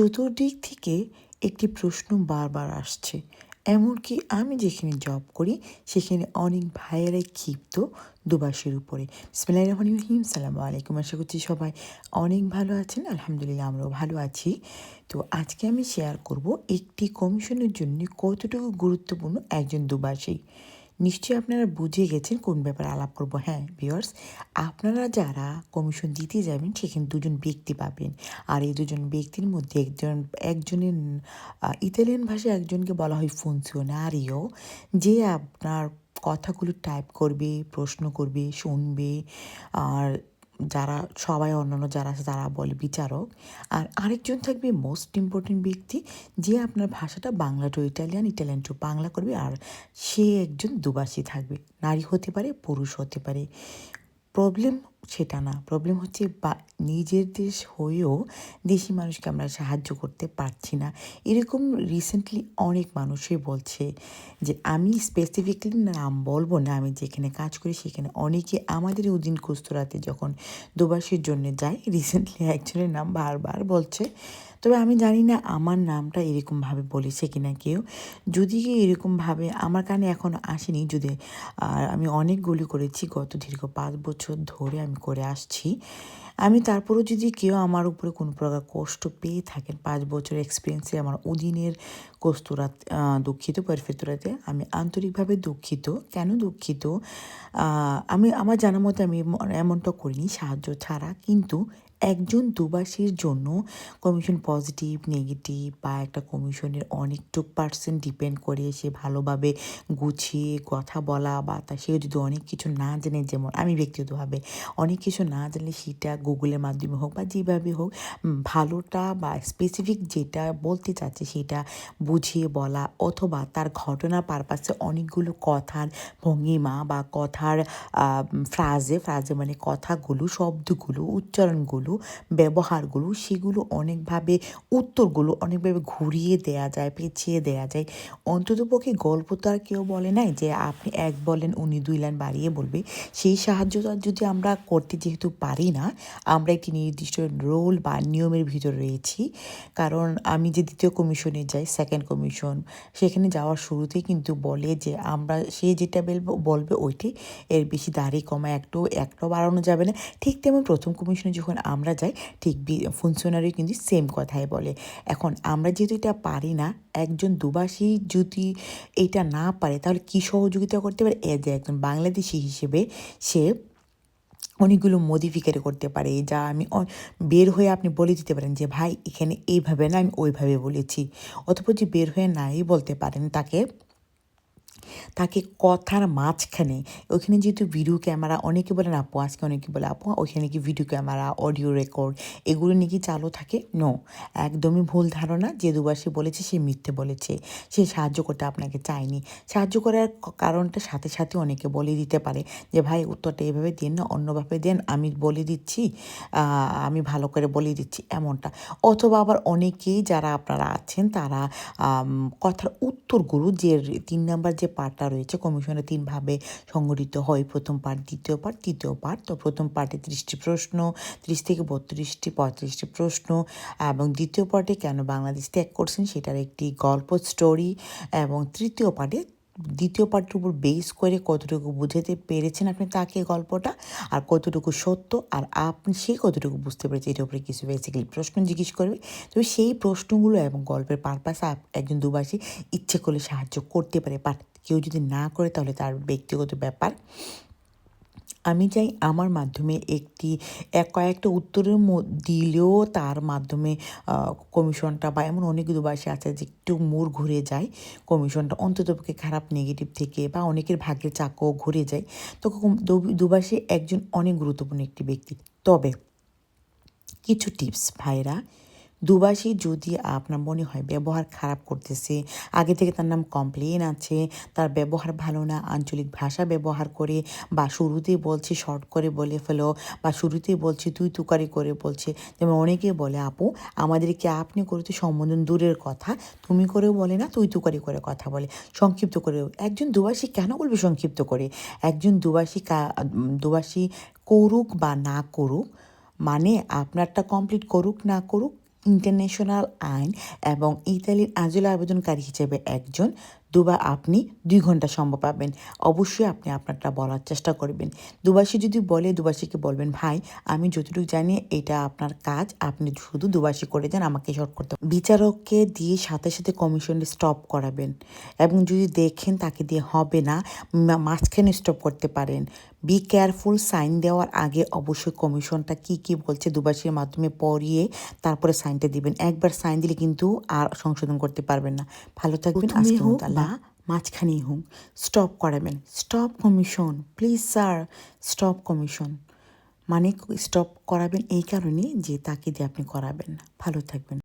চতুর্দিক থেকে একটি প্রশ্ন বারবার আসছে। এমনকি আমি যেখানে জব করি, সেখানে অনেক ভাইয়েরাই ক্ষিপ্ত দুবাসের উপরে। বিসমিল্লাহির রহমানির রহিম, সালাম আলাইকুম। আশা করছি সবাই অনেক ভালো আছেন। আলহামদুলিল্লাহ, আমরাও ভালো আছি। তো আজকে আমি শেয়ার করব একটি কমিশনের জন্য কতটুকু গুরুত্বপূর্ণ একজন দুবাসী। নিশ্চয়ই আপনারা বুঝে গেছেন কোন ব্যাপারে আলাপ করব। হ্যাঁ বিয়ার্স আপনারা যারা কমিশন দিতে যাবেন, সেখানে দুজন ব্যক্তি পাবেন। আর এই দুজন ব্যক্তির মধ্যে একজন, একজনের ইতালিয়ান ভাষায় একজনকে বলা হয় ফুনসিওনারিও যে আপনার কথাগুলো টাইপ করবে, প্রশ্ন করবে, শুনবে, আর যারা, সবাই অন্যান্য যারা আছে তারা বলে বিচারক। আর আরেকজন থাকবে মোস্ট ইম্পর্টেন্ট ব্যক্তি, যে আপনার ভাষাটা Bangla to Italian Italian to Bangla করবে। আর সে একজন দুবাসী থাকবে। নারী হতে পারে, পুরুষ হতে পারে। প্রবলেম সেটা না। প্রবলেম হচ্ছে বা নিজের দেশ হয়েও দেশি মানুষকে আমরা সাহায্য করতে পারছি না। এরকম রিসেন্টলি অনেক মানুষই বলছে যে, আমি স্পেসিফিকলি নাম বলব না, আমি যেখানে কাজ করি সেখানে অনেকে আমাদের উদিন কুস্তরাতে যখন দুবাসীর জন্য যায় রিসেন্টলি একজনের নাম বারবার বলছে তবে আমি জানি না আমার নামটা এরকমভাবে বলেছে কিনা কেউ। যদি এরকমভাবে আমার কানে এখনও আসেনি, যদি, আর আমি অনেকগুলি করেছি গত দীর্ঘ পাঁচ বছর ধরে আমি করে আসছি, আমি তারপরেও যদি কেউ আমার উপরে কোনো প্রকার কষ্ট পেয়ে থাকেন, পাঁচ বছর এক্সপিরিয়েন্সে আমার অধীনের কস্তুরা দুঃখিত, পরফেতুরাতে আমি আন্তরিকভাবে দুঃখিত। কেন দুঃখিত? আমি, আমার জানার মতে আমি এমনটা করিনি, সাহায্য ছাড়া। কিন্তু একজন দুবাসীর জন্য কমিশন পজিটিভ নেগেটিভ বা একটা কমিশনের অনেকটুক পার্সেন্ট ডিপেন্ড করে সে ভালোভাবে গুছিয়ে কথা বলা বা তা সেও যদি অনেক কিছু না জেনে, যেমন আমি ব্যক্তিগতভাবে অনেক কিছু না জানলে সেটা গুগলের মাধ্যমে হোক বা যেভাবে হোক ভালোটা বা স্পেসিফিক যেটা বলতে চাচ্ছে সেটা বুঝিয়ে বলা অথবা তার ঘটনা পারপাসে অনেকগুলো কথার ভঙ্গিমা বা কথার ফ্রাজে ফ্রাজে মানে কথাগুলো, শব্দগুলো, উচ্চারণগুলো ব্যবহারগুলো, সেগুলো অনেকভাবে, উত্তরগুলো অনেকভাবে ঘুরিয়ে দেয়া যায়, পেঁচিয়ে দেয়া যায়। অন্ততপক্ষে গল্প তো আর কেউ বলে নাই যে আপনি এক বলেন, উনি দুই লাইন বাড়িয়ে বলবে। সেই সাহায্যটা যদি আমরা করতে যেহেতু পারি না, আমরা একটি নির্দিষ্ট রোল বা নিয়মের ভিতরে রয়েছি। কারণ আমি যে দ্বিতীয় কমিশনে যাই সেকেন্ড কমিশন সেখানে যাওয়ার শুরুতেই কিন্তু বলে যে আমরা, সে যেটা বলবে ওইটাই। এর বেশি দাড়ি কমা একটু একটাও বাড়ানো যাবে না। ঠিক তেমন প্রথম কমিশনে যখন আমরা যাই, ঠিক ফুনশনারি কিন্তু সেম কথাই বলে। এখন আমরা যেহেতু এটা পারি না, একজন দুবাসী যদি এটা না পারে, তাহলে কী সহযোগিতা করতে পারে? এজ একজন বাংলাদেশি হিসেবে সে অনেকগুলো মডিফিকেট করতে পারে, যা আমি বের হয়ে আপনি বলে দিতে পারেন যে, ভাই, এখানে এইভাবে না, আমি ওইভাবে বলেছি। অথবা যে বের হয়ে নাই বলতে পারেন, তাকে তাকে কথার মাঝখানে ওখানে যেহেতু ভিডিও ক্যামেরা অনেকে বলেন আপু, আজকে অনেকে বলে, আপু, ওইখানে কি ভিডিও ক্যামেরা অডিও রেকর্ড এগুলো নাকি চালু থাকে? নো একদমই ভুল ধারণা। যে দুবার সে বলেছে, সে মিথ্যে বলেছে। সে সাহায্য করতে আপনাকে চায়নি। সাহায্য করার কারণটা সাথে সাথে অনেকে বলে দিতে পারে যে, ভাই, উত্তরটা এভাবে দেন না অন্যভাবে দেন, আমি বলে দিচ্ছি আমি ভালো করে বলে দিচ্ছি। এমনটা। অথবা আবার অনেকেই যারা আপনারা আছেন, তারা কথার উত্তরগুলো যে তিন নাম্বার যে পার্টটা রয়েছে। কমিশনে তিনভাবে সংগঠিত হয়। প্রথম পার্ট দ্বিতীয় পার্ট তৃতীয় পার্ট তো প্রথম পার্টে ত্রিশটি প্রশ্ন, ত্রিশ থেকে বত্রিশটি, পঁয়ত্রিশটি প্রশ্ন এবং দ্বিতীয় পার্টে কেন বাংলাদেশ ত্যাগ করছেন সেটার একটি গল্প স্টোরি এবং তৃতীয় পার্টে দ্বিতীয় পার্টের উপর বেস করে কতটুকু বুঝাতে পেরেছেন আপনি তাকে গল্পটা? আর কতটুকু সত্য? আর আপনি সে কতটুকু বুঝতে পেরেছে এটার উপরে কিছু বেসিক্যালি প্রশ্ন জিজ্ঞেস করবে। তবে সেই প্রশ্নগুলো এবং গল্পের পারপাস একজন দুবাসী ইচ্ছে করলে সাহায্য করতে পারে। বাট কেউ যদি না করে তাহলে তার ব্যক্তিগত ব্যাপার। আমি চাই আমার মাধ্যমে একটি, এক কয়েকটা উত্তরের দিলেও তার মাধ্যমে কমিশনটা বা এমন অনেক দুবাসী আছে যে একটু মোড় ঘুরে যায়, কমিশনটা অন্ততপক্ষে খারাপ নেগেটিভ থেকে বা অনেকের ভাগ্যের চাকও ঘুরে যায়। তো দুবাসী একজন অনেক গুরুত্বপূর্ণ একটি ব্যক্তি। তবে কিছু টিপস ভাইরা দুবাসী যদি আপনার মনে হয় ব্যবহার খারাপ করতেছে, আগে থেকে তার নাম কমপ্লেন আছে, তার ব্যবহার ভালো না, আঞ্চলিক ভাষা ব্যবহার করে বা শুরুতেই বলছে শর্ট করে বলে ফেলো বা শুরুতেই বলছে, তুই তুকারি করে বলছে, যেমন অনেকে বলে, আপু, আমাদেরকে আপনি করে তো সম্বোধন দূরের কথা, তুমি করেও বলে না, তুই তুকারি করে কথা বলে। সংক্ষিপ্ত করে একজন দুবাসী কেন বলবে সংক্ষিপ্ত করে? একজন দুবাসী কা- দুবাসী করুক বা না করুক মানে আপনারটা কমপ্লিট করুক, না করুক ইন্টারন্যাশনাল আইন এবং ইতালির আজল আবেদনকারী হিসেবে একজন দুবার আপনি দুই ঘণ্টা সম্ভব পাবেন। অবশ্যই আপনি আপনারটা বলার চেষ্টা করবেন। দুবাসী যদি বলে দুবাসীকে বলবেন ভাই আমি যতটুকু জানি এটা আপনার কাজ আপনি শুধু দুবাসী করে যান আমাকে শর্ট করতে বিচারককে দিয়ে সাথে সাথে কমিশনটি স্টপ করাবেন এবং যদি দেখেন তাকে দিয়ে হবে না মাঝখানে স্টপ করতে পারেন। বি কেয়ারফুল সাইন দেওয়ার আগে অবশ্যই কমিশনটা কি কি বলছে দুবাসীর মাধ্যমে পড়িয়ে তারপরে সাইনটা দিবেন। একবার সাইন দিলে কিন্তু আর সংশোধন করতে পারবেন না। ভালো থাকবেন প্রথমেই আল্লাহ মাঝখানেই হোক স্টপ করাবেন। Stop commission please sir stop commission মানে স্টপ করাবেন এই কারণে যে তাকে দিয়ে আপনি করাবেন। না ভালো থাকবেন।